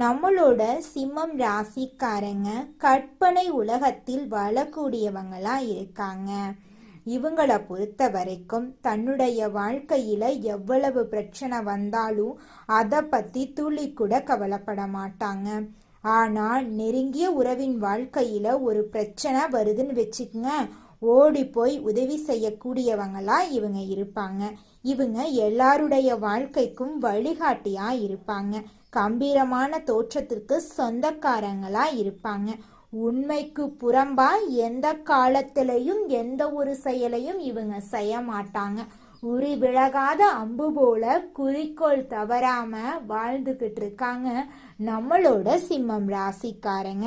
நம்மளோட சிம்மம் ராசிக்காரங்க கற்பனை உலகத்தில் வாழக்கூடியவங்களா இருக்காங்க. இவங்களை பொறுத்த வரைக்கும் தன்னுடைய வாழ்க்கையில எவ்வளவு பிரச்சனை வந்தாலும் அதை பத்தி துளி கூட கவலைப்பட மாட்டாங்க. ஆனால் நெருங்கிய உறவின் வாழ்க்கையில ஒரு பிரச்சனை வருதுன்னு வச்சுக்கோங்க ஓடி போய் உதவி செய்யக்கூடியவங்களா இவங்க இருப்பாங்க. இவங்க எல்லாருடைய வாழ்க்கைக்கும் வழிகாட்டியா இருப்பாங்க. கம்பீரமான தோற்றத்திற்கு சொந்தக்காரங்களா இருப்பாங்க. உண்மைக்கு புறம்பா எந்த காலத்திலையும் எந்த ஒரு செயலையும் இவங்க செய்ய மாட்டாங்க. உரி விலகாத அம்பு போல குறிக்கோள் தவறாம வாழ்ந்துகிட்டு இருக்காங்க நம்மளோட சிம்மம் ராசிக்காரங்க.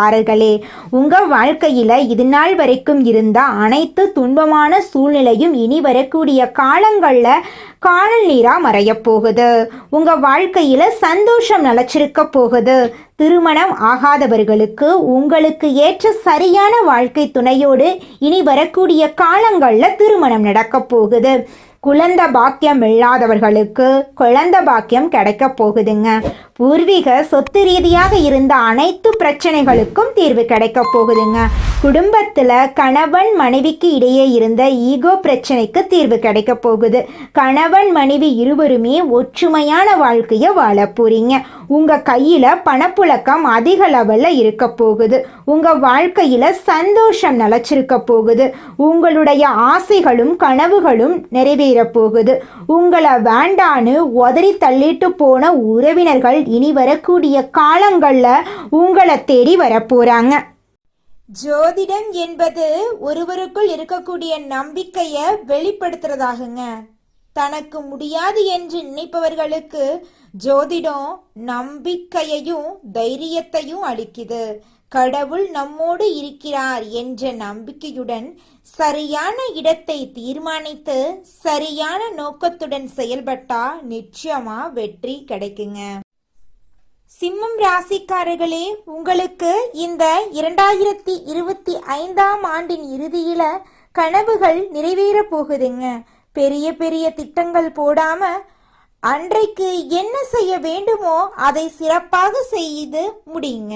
சொந்தக்காரர்களே உங்க வாழ்க்கையில் இது நாள் வரைக்கும் இருந்த அனைத்து துன்பமான சூழ்நிலையும் இனி வரக்கூடிய காலங்களில் காணல் நீரா மறையப் போகுது. உங்க வாழ்க்கையில சந்தோஷம் நிலச்சிருக்க போகுது. திருமணம் ஆகாதவர்களுக்கு உங்களுக்கு ஏற்ற சரியான வாழ்க்கை துணையோடு இனி வரக்கூடிய காலங்கள்ல திருமணம் நடக்க போகுது. குழந்த பாக்கியம் இல்லாதவர்களுக்கு குழந்த பாக்கியம் கிடைக்க போகுதுங்க. பூர்வீக சொத்து ரீதியாக இருந்த அனைத்து பிரச்சனைகளுக்கும் தீர்வு கிடைக்க போகுதுங்க. குடும்பத்தில் கணவன் மனைவிக்கு இடையே இருந்த ஈகோ பிரச்சனைக்கு தீர்வு கிடைக்க போகுது. கணவன் மனைவி இருவருமே ஒற்றுமையான வாழ்க்கையை வாழ போறீங்க. உங்க கையில பணப்புழக்கம் அதிக லெவல்ல இருக்க போகுது. உங்க வாழ்க்கையில சந்தோஷம் நிலச்சிருக்க போகுது. உங்களுடைய ஆசைகளும் கனவுகளும் நிறைவேற போகுது. உங்களை வேண்டான்னு உதறி தள்ளிட்டு போன உறவினர்கள் இனி வரக்கூடிய காலங்களில் உங்களை தேடி வரப்போறாங்க. ஜோதிடம் என்பது ஒருவருக்குள் இருக்கக்கூடிய நம்பிக்கையை வெளிப்படுத்துறதாகுங்க. தனக்கு முடியாது என்று நினைப்பவர்களுக்கு ஜோதிடம் நம்பிக்கையையும் தைரியத்தையும் அளிக்குது. கடவுள் நம்மோடு இருக்கிறார் என்ற நம்பிக்கையுடன் சரியான இடத்தை தீர்மானித்து சரியான நோக்கத்துடன் செயல்பட்டா நிச்சயமா வெற்றி கிடைக்குங்க. சிம்மம் ராசிக்காரர்களே உங்களுக்கு இந்த இரண்டாயிரத்தி இருபத்தி ஐந்தாம் ஆண்டின் இறுதியில கனவுகள் நிறைவேற போகுதுங்க. பெரிய பெரிய திட்டங்கள் போடாம அன்றைக்கு என்ன செய்ய வேண்டுமோ அதை சிறப்பாக செய்து முடியுங்க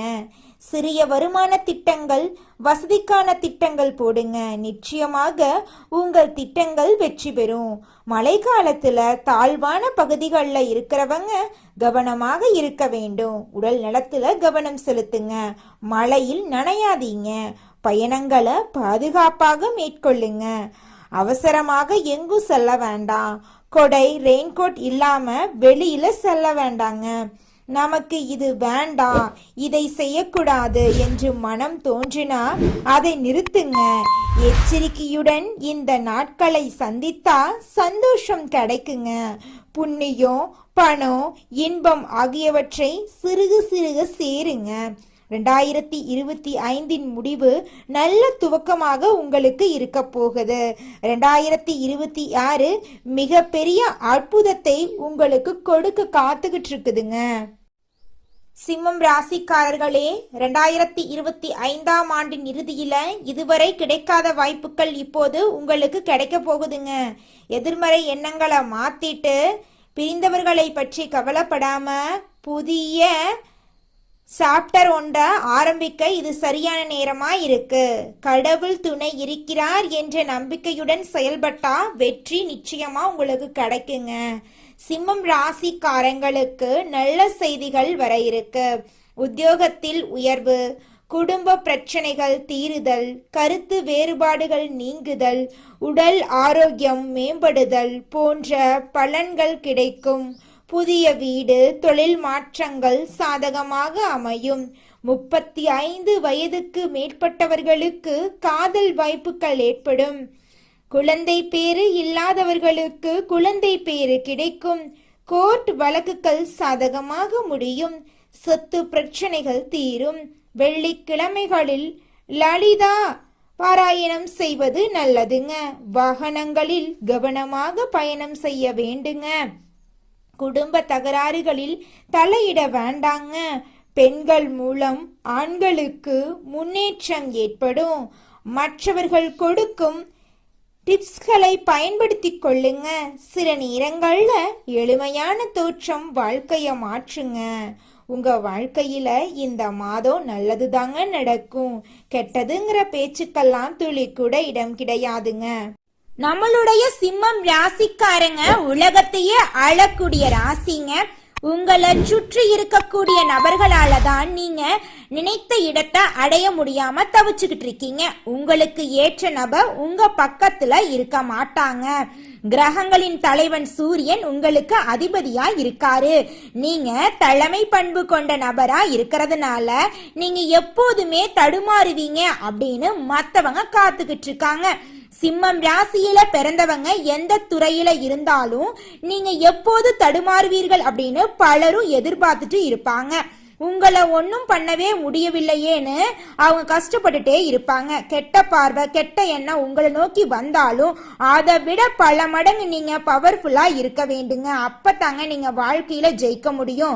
சிறிய வருமான திட்டங்கள் வசதிக்கான திட்டங்கள் போடுங்க. நிச்சயமாக உங்கள் திட்டங்கள் வெற்றி பெறும். மழை காலத்துல தாழ்வான பகுதிகளில் இருக்கிறவங்க கவனமாக இருக்க வேண்டும். உடல் நலத்துல கவனம் செலுத்துங்க. மழையில் நனையாதீங்க. பயணங்களை பாதுகாப்பாக மேற்கொள்ளுங்க. அவசரமாக எங்கும் செல்ல வேண்டாம். கொடை ரெயின்கோட் இல்லாம வெளியில செல்ல வேண்டாங்க. நமக்கு இது வேண்டாம் இதை செய்யக்கூடாது என்று மனம் தோன்றினா அதை நிறுத்துங்க. எச்சரிக்கையுடன் இந்த நாட்களை சந்தித்தா சந்தோஷம் கிடைக்குங்க. புண்ணியம் பணம் இன்பம் ஆகியவற்றை சிறுக சிறுக சேருங்க. ரெண்டாயிரத்தி இருபத்தி ஐந்தின் முடிவு நல்ல துவக்கமாக உங்களுக்கு இருக்க போகுது. ரெண்டாயிரத்தி இருபத்தி ஆறு மிகப்பெரிய அற்புதத்தை உங்களுக்கு கொடுக்க காத்துக்கிட்டு இருக்குதுங்க சிம்மம் ராசிக்காரர்களே ரெண்டாயிரத்தி இருபத்தி ஐந்தாம் ஆண்டின் இறுதியில இதுவரை கிடைக்காத வாய்ப்புகள் இப்போது உங்களுக்கு கிடைக்க போகுதுங்க. எதிர்மறை எண்ணங்களை மாத்திட்டு பிரிந்தவர்களை பற்றி கவலைப்படாம புதிய சாப்டர் ஒன்றை ஆரம்பிக்க இது சரியான நேரமா இருக்கு கடவுள் துணை இருக்கிறார் என்ற நம்பிக்கையுடன் செயல்பட்டா வெற்றி நிச்சயமா உங்களுக்கு கிடைக்குங்க. சிம்மம் ராசிக்காரங்களுக்கு நல்ல செய்திகள் வர இருக்கு. உத்தியோகத்தில் உயர்வு குடும்ப பிரச்சனைகள் தீருதல் கருத்து வேறுபாடுகள் நீங்குதல் உடல் ஆரோக்கியம் மேம்படுதல் போன்ற பலன்கள் கிடைக்கும். புதிய வீடு தொழில் மாற்றங்கள் சாதகமாக அமையும். முப்பத்தி ஐந்து வயதுக்கு மேற்பட்டவர்களுக்கு காதல் வாய்ப்புகள் ஏற்படும். குழந்தை பேறு இல்லாதவர்களுக்கு குழந்தை பேறு கிடைக்கும். கோர்ட் வழக்குகள் சாதகமாக முடியும். சொத்து பிரச்சனைகள் தீரும். வெள்ளிக்கிழமைகளில் லலிதா பாராயணம் செய்வது நல்லதுங்க. வாகனங்களில் கவனமாக பயணம் செய்ய வேண்டுங்க. குடும்ப தகராறுகளில் தலையிட வேண்டாங்க. பெண்கள் மூலம் ஆண்களுக்கு முன்னேற்றம் ஏற்படும். மற்றவர்கள் கொடுக்கும் டிப்ஸ்களை பயன்படுத்தி கொள்ளுங்க. சில நேரங்களில் எளிமையான தோற்றம் வாழ்க்கையை மாற்றுங்க. உங்க வாழ்க்கையில இந்த மாதம் நல்லதுதாங்க நடக்கும். கெட்டதுங்கிற பேச்சுக்கெல்லாம் துளி கூட இடம் கிடையாதுங்க. நம்மளுடைய சிம்மம் ராசிக்காரங்க உலகத்தையே அழக்கூடிய ராசிங்க. உங்களை சுற்றி இருக்கக்கூடிய நபர்களால தான் நீங்க நினைத்த இடத்தை அடைய முடியாம தவிச்சுக்கிட்டு இருக்கீங்க. உங்களுக்கு ஏற்ற நபர் உங்க பக்கத்துல இருக்க மாட்டாங்க. கிரகங்களின் தலைவன் சூரியன் உங்களுக்கு அதிபதியா இருக்காரு. நீங்க தலைமை பண்பு கொண்ட நபரா இருக்கிறதுனால நீங்க எப்போதுமே தடுமாறுவீங்க அப்படின்னு மத்தவங்க காத்துக்கிட்டு இருக்காங்க. சிம்மம் ராசியில பிறந்தவங்க எந்த துறையில இருந்தாலும் நீங்க எப்போது தடுமாறுவீர்கள் அப்படின்னு பலரும் எதிர்பார்த்துட்டு இருப்பாங்க. உங்களை ஒன்றும் பண்ணவே முடியவில்லையேன்னு அவங்க கஷ்டப்பட்டுட்டே இருப்பாங்க. கெட்ட பார்வை கெட்ட எண்ணம் உங்களை நோக்கி வந்தாலும் அதை விட பல மடங்கு நீங்க பவர்ஃபுல்லா இருக்க வேண்டுங்க. அப்பதாங்க நீங்க வாழ்க்கையில ஜெயிக்க முடியும்.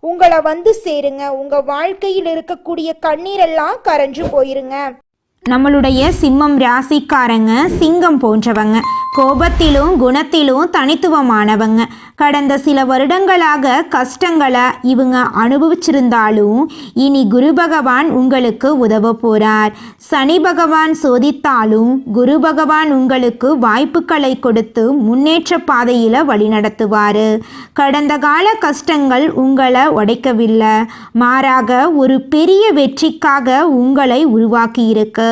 உங்களை வந்து சேருங்க. உங்க வாழ்க்கையில் இருக்கக்கூடிய கண்ணீரெல்லாம் கரைஞ்சு போயிருங்க. நம்மளுடைய சிம்மம் ராசிக்காரங்க சிங்கம் போன்றவங்க. கோபத்திலும் குணத்திலும் தனித்துவமானவங்க. கடந்த சில வருடங்களாக கஷ்டங்களை இவங்க அனுபவிச்சிருந்தாலும் இனி குரு பகவான் உங்களுக்கு உதவ போகிறார் சனி பகவான் சோதித்தாலும் குரு பகவான் உங்களுக்கு வாய்ப்புகளை கொடுத்து முன்னேற்ற பாதையில் வழிநடத்துவார் கடந்த கால கஷ்டங்கள் உங்களை உடைக்கவில்லை. மாறாக ஒரு பெரிய வெற்றிக்காக உங்களை உருவாக்கியிருக்கு.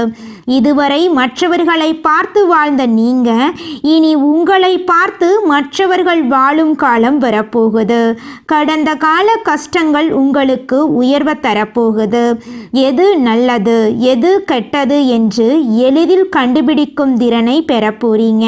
இதுவரை மற்றவர்களை பார்த்து வாழ்ந்த நீங்கள் இனி உங்களை பார்த்து மற்றவர்கள் வாழும் காலம் வரப்போகுது. கடந்த கால கஷ்டங்கள் உங்களுக்கு உயர்வை தரப்போகுது. எது நல்லது எது கெட்டது என்று எளிதில் கண்டுபிடிக்கும் திறனை பெறப்போறீங்க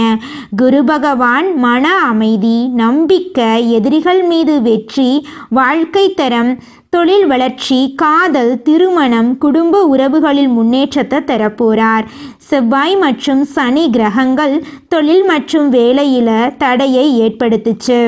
குரு பகவான் மன அமைதி நம்பிக்கை எதிரிகள் மீது வெற்றி வாழ்க்கை தரம் தொழில் வளர்ச்சி காதல் திருமணம் குடும்ப உறவுகளில் முன்னேற்றத்தை தரப்போறார். செவ்வாய் மற்றும் சனி கிரகங்கள் தொழில் மற்றும் வேலையில் தடையை ஏற்படுத்துச்சு.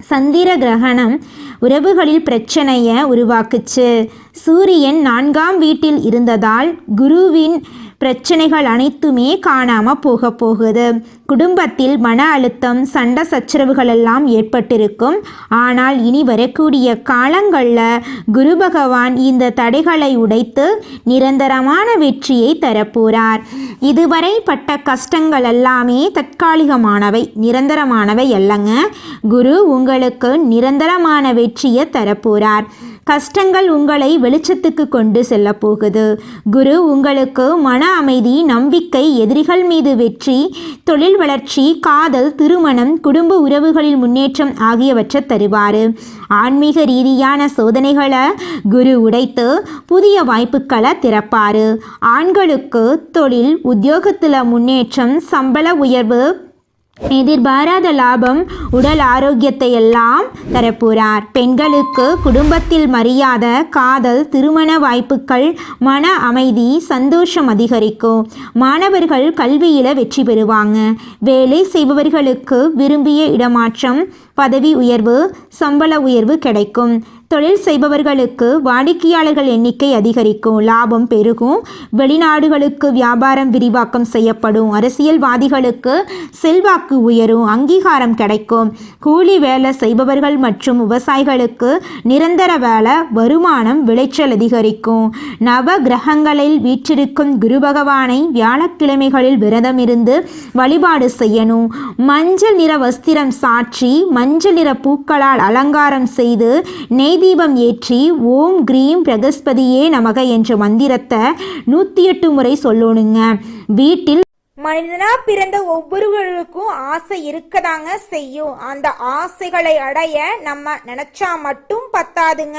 சந்திர கிரகணம் உறவுகளில் பிரச்சனையை உருவாக்குச்சு. சூரியன் நான்காம் வீட்டில் இருந்ததால் குருவின் பிரச்சனைகள் அனைத்துமே காணாம போக போகுது. குடும்பத்தில் மன அழுத்தம் சண்டை சச்சரவுகள் எல்லாம் ஏற்பட்டிருக்கும். ஆனால் இனி வரக்கூடிய காலங்களில் குரு பகவான் இந்த தடைகளை உடைத்து நிரந்தரமான வெற்றியை தரப்போறார். இதுவரை பட்ட கஷ்டங்கள் எல்லாமே தற்காலிகமானவை நிரந்தரமானவை அல்லங்க. குரு உங்களுக்கு நிரந்தரமான வெற்றியை தரப்போறார். கஷ்டங்கள் உங்களை வெளிச்சத்துக்கு கொண்டு செல்ல போகுது. குரு உங்களுக்கு மன அமைதி நம்பிக்கை எதிரிகள் மீது வெற்றி தொழில் வளர்ச்சி காதல் திருமணம் குடும்ப உறவுகளில் முன்னேற்றம் ஆகியவற்றை தருவார். ஆன்மீக ரீதியான சோதனைகளை குரு உடைத்து புதிய வாய்ப்புகளை திறப்பார். ஆண்களுக்கு தொழில் உத்தியோகத்தில் முன்னேற்றம் சம்பள உயர்வு எதிர்பாராத லாபம் உடல் ஆரோக்கியத்தை எல்லாம் தரப்போறார். பெண்களுக்கு குடும்பத்தில் மரியாதை காதல் திருமண வாய்ப்புகள் மன அமைதி சந்தோஷம் அதிகரிக்கும். மாணவர்கள் கல்வியில் வெற்றி பெறுவாங்க. வேலை செய்பவர்களுக்கு விரும்பிய இடமாற்றம் பதவி உயர்வு சம்பள உயர்வு கிடைக்கும். தொழில் செய்பவர்களுக்கு வாடிக்கையாளர்கள் எண்ணிக்கை அதிகரிக்கும் லாபம் பெருகும். வெளிநாடுகளுக்கு வியாபாரம் விரிவாக்கம் செய்யப்படும். அரசியல்வாதிகளுக்கு செல்வாக்கு உயரும் அங்கீகாரம் கிடைக்கும். கூலி வேலை செய்பவர்கள் மற்றும் விவசாயிகளுக்கு நிரந்தர வேலை வருமானம் விளைச்சல் அதிகரிக்கும். நவ கிரகங்களில் வீற்றிருக்கும் குரு பகவானை வியாழக்கிழமைகளில் விரதம் இருந்து வழிபாடு செய்யணும். மஞ்சள் நிற வஸ்திரம் சாற்றி மஞ்சள் நிற பூக்களால் அலங்காரம் செய்து நெய் தீபம் ஏற்றி ஓம் கிரீம் பிரகஸ்பதியே நமக என்ற மந்திரத்தை நூற்றி எட்டு முறை சொல்லணுங்க. வீட்டில் மனிதனா பிறந்த ஒவ்வொருவருக்கும் ஆசை இருக்கதாங்க செய்யும். அந்த ஆசைகளை அடைய நம்ம நினைச்சா மட்டும் பத்தாதுங்க.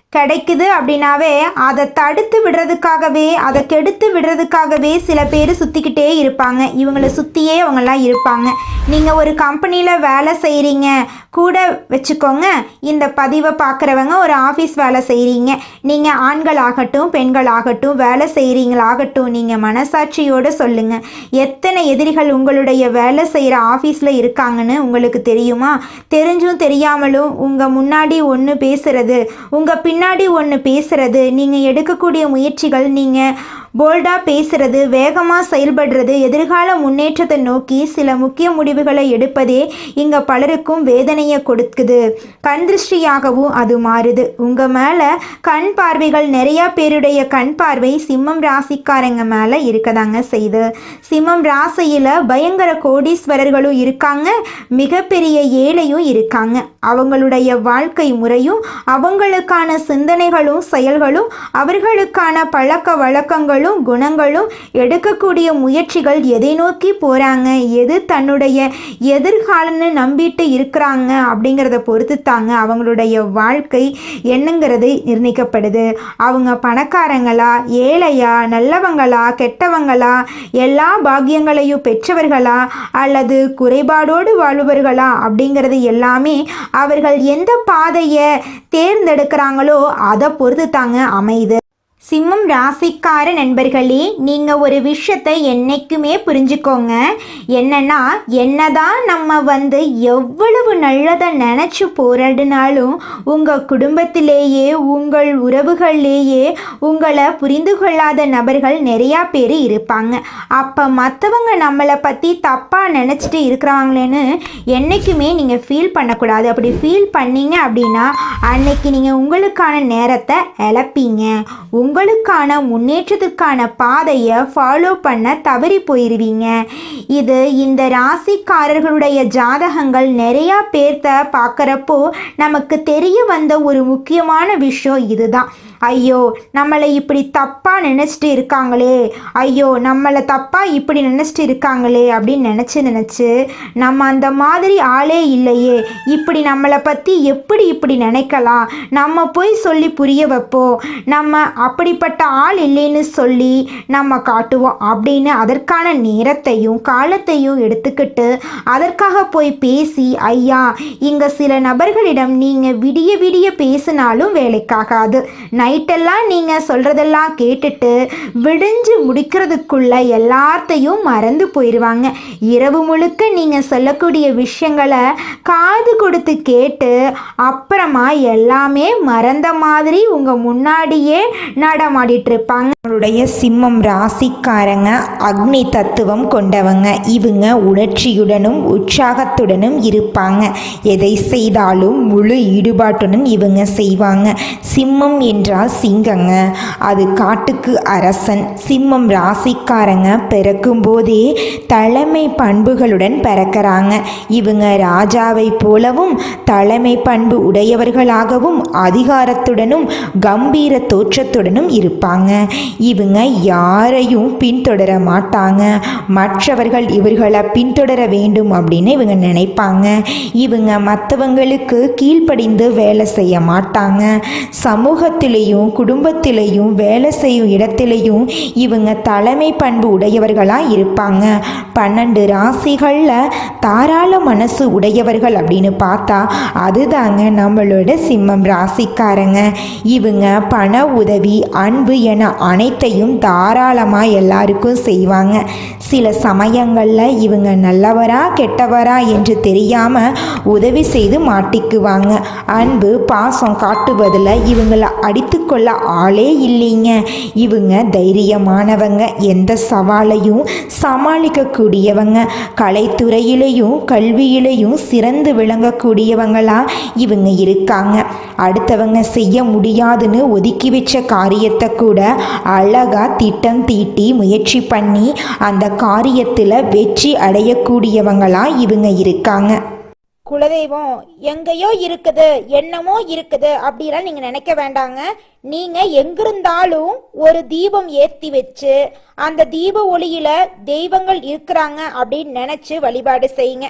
கிடைக்குது அப்படின்னாவே அதை தடுத்து விடுறதுக்காகவே அதை கெடுத்து விடுறதுக்காகவே சில பேர் சுற்றிக்கிட்டே இருப்பாங்க. இவங்களை சுற்றியே அவங்கெல்லாம் இருப்பாங்க. நீங்கள் ஒரு கம்பெனியில் வேலை செய்கிறீங்க கூட வச்சுக்கோங்க. இந்த பதிவை பார்க்குறவங்க ஒரு ஆஃபீஸ் வேலை செய்கிறீங்க நீங்கள் ஆண்கள் ஆகட்டும் பெண்கள் ஆகட்டும் வேலை செய்கிறீங்களாகட்டும் நீங்கள் மனசாட்சியோடு சொல்லுங்கள் எத்தனை எதிரிகள் உங்களுடைய வேலை செய்கிற ஆஃபீஸில் இருக்காங்கன்னு உங்களுக்கு தெரியுமா? தெரிஞ்சும் தெரியாமலும் உங்கள் முன்னாடி ஒன்று பேசுகிறது உங்கள் பின் பின்னாடி ஒன்று பேசுறது நீங்கள் எடுக்கக்கூடிய முயற்சிகள் நீங்கள் போல்டாக பேசுறது வேகமாக செயல்படுறது எதிர்கால முன்னேற்றத்தை நோக்கி சில முக்கிய முடிவுகளை எடுப்பதே இங்கே பலருக்கும் வேதனையை கொடுக்குது. கண் திருஷ்டியாகவும் அது மாறுது. உங்கள் மேலே கண் பார்வைகள் நிறையா பேருடைய கண் பார்வை சிம்மம் ராசிக்காரங்க மேலே இருக்கதாங்க செய்யுது. சிம்மம் ராசியில் பயங்கர கோடீஸ்வரர்களும் இருக்காங்க. மிகப்பெரிய ஏழையும் இருக்காங்க. அவங்களுடைய வாழ்க்கை முறையும் அவங்களுக்கான சிந்தனைகளும் செயல்களும் அவர்களுக்கான பழக்க வழக்கங்களும் குணங்களும் எடுக்கக்கூடிய முயற்சிகள் எதை நோக்கி போகிறாங்க எது தன்னுடைய எதிர்காலம்னு நம்பிட்டு இருக்கிறாங்க அப்படிங்கிறத பொறுத்து தாங்க அவங்களுடைய வாழ்க்கை என்னங்கிறது நிர்ணயிக்கப்படுது. அவங்க பணக்காரங்களா ஏழையா நல்லவங்களா கெட்டவங்களா எல்லா பாக்கியங்களையும் பெற்றவர்களா அல்லது குறைபாடோடு வாழ்பவர்களா அப்படிங்கிறது எல்லாமே அவர்கள் எந்த பாதையை தேர்ந்தெடுக்கிறாங்களோ அதை பொறுத்து தாங்க அமையுது. சிம்மம் ராசிக்கார நண்பர்களே நீங்கள் ஒரு விஷயத்தை என்றைக்குமே புரிஞ்சுக்கோங்க. என்னன்னா என்னதான் நம்ம வந்து எவ்வளவு நல்லதை நினச்சி போராடினாலும் உங்கள் குடும்பத்திலேயே உங்கள் உறவுகள்லேயே உங்களை புரிந்து கொள்ளாத நபர்கள் நிறையா பேர் இருப்பாங்க. அப்போ மற்றவங்க நம்மளை பற்றி தப்பாக நினச்சிட்டு இருக்கிறாங்களேன்னு என்றைக்குமே நீங்கள் ஃபீல் பண்ணக்கூடாது. அப்படி ஃபீல் பண்ணீங்க அப்படின்னா அன்னைக்கு நீங்கள் உங்களுக்கான நேரத்தை இழப்பீங்க. உங்களுக்கான முன்னேற்றத்துக்கான பாதையை ஃபாலோ பண்ண தவறி போயிடுவீங்க இது இந்த ராசிக்காரர்களுடைய ஜாதகங்கள் நிறையா பேர்த்த பார்க்குறப்போ நமக்கு தெரிய வந்த ஒரு முக்கியமான விஷயம் இதுதான். ஐயோ நம்மளை இப்படி தப்பாக நினச்சிட்டு இருக்காங்களே. ஐயோ நம்மளை தப்பாக இப்படி நினச்சிட்டு இருக்காங்களே அப்படின்னு நினச்சி நினச்சி நம்ம அந்த மாதிரி ஆளே இல்லையே. இப்படி நம்மளை பற்றி எப்படி இப்படி நினைக்கலாம்? நம்ம போய் சொல்லி புரிய வைப்போம். நம்ம அப்படிப்பட்ட ஆள் இல்லைன்னு சொல்லி நம்ம காட்டுவோம் அப்படின்னு அதற்கான நேரத்தையும் காலத்தையும் எடுத்துக்கிட்டு அதற்காக போய் பேசி ஐயா இங்கே சில நபர்களிடம் நீங்கள் விடிய விடிய பேசினாலும் வேலைக்காகாது. நைட்டெல்லாம் நீங்கள் சொல்கிறதெல்லாம் கேட்டுட்டு விடிஞ்சு முடிக்கிறதுக்குள்ளே எல்லாத்தையும் மறந்து போயிடுவாங்க இரவு முழுக்க நீங்கள் சொல்லக்கூடிய விஷயங்களை காது கொடுத்து கேட்டு அப்புறமா எல்லாமே மறந்த மாதிரி உங்கள் முன்னாடியே நடமாடிட்டு இருப்பாங்க நம்மளுடைய சிம்மம் ராசிக்காரங்க அக்னி தத்துவம் கொண்டவங்க இவங்க உணர்ச்சியுடனும் உற்சாகத்துடனும் இருப்பாங்க. எதை செய்தாலும் முழு ஈடுபாட்டுடன் இவங்க செய்வாங்க. சிம்மம் என்றால் சிங்கங்க. அது காட்டுக்கு அரசன். சிம்மம் ராசிக்காரங்க பிறக்கும் போதே தலைமை பண்புகளுடன் பிறக்கிறாங்க. இவங்க ராஜாவை போலவும் தலைமை பண்பு உடையவர்களாகவும் அதிகாரத்துடனும் கம்பீர தோற்றத்துடனும் இருப்பாங்க. இவங்க யாரையும் பின்தொடர மாட்டாங்க. மற்றவர்கள் இவர்களை பின்தொடர வேண்டும் அப்படின்னு இவங்க நினைப்பாங்க. இவங்க மற்றவங்களுக்கு கீழ்ப்படிந்து வேலை செய்ய மாட்டாங்க. சமூகத்திலையும் குடும்பத்திலையும் வேலை செய்யும் இடத்திலையும் இவங்க தலைமை பண்பு உடையவர்களாக இருப்பாங்க. பன்னெண்டு ராசிகளில் தாராள மனசு உடையவர்கள் அப்படின்னு பார்த்தா அதுதாங்க நம்மளோட சிம்மம் ராசிக்காரங்க. இவங்க பண உதவி அன்பு என அனைத்தையும் தாராளமாக எல்லாருக்கும் செய்வாங்க. சில சமயங்களில் இவங்க நல்லவரா கெட்டவரா என்று தெரியாமல் உதவி செய்து மாட்டிக்குவாங்க. அன்பு பாசம் காட்டுவதில் இவங்களை அடித்துக்கொள்ள ஆளே இல்லைங்க. இவங்க தைரியமானவங்க எந்த சவாலையும் சமாளிக்கக்கூடியவங்க. கலைத்துறையிலையும் கல்வியிலையும் சிறந்து விளங்க விளங்கக்கூடியவங்களா இவங்க இருக்காங்க. அடுத்தவங்க செய்ய முடியாதுன்னு ஒதுக்கி வச்ச காரியத்தை கூட அழகா திட்டம் தீட்டி முயற்சி பண்ணி அந்த காரியத்தில் வெற்றி அடையக்கூடியவங்களா இவங்க இருக்காங்க. குலதெய்வம் எங்கேயோ இருக்குது என்னமோ இருக்குது அப்படிலாம் நீங்கள் நினைக்க வேண்டாங்க. நீங்கள் எங்கிருந்தாலும் ஒரு தீபம் ஏற்றி வச்சு அந்த தீப ஒளியில் தெய்வங்கள் இருக்கிறாங்க அப்படின்னு நினச்சி வழிபாடு செய்யுங்க.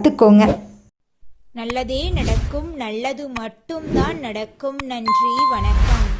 கத்துக்கோங்க. நல்லதே நடக்கும் நல்லது மட்டும்தான் நடக்கும். நன்றி வணக்கம்.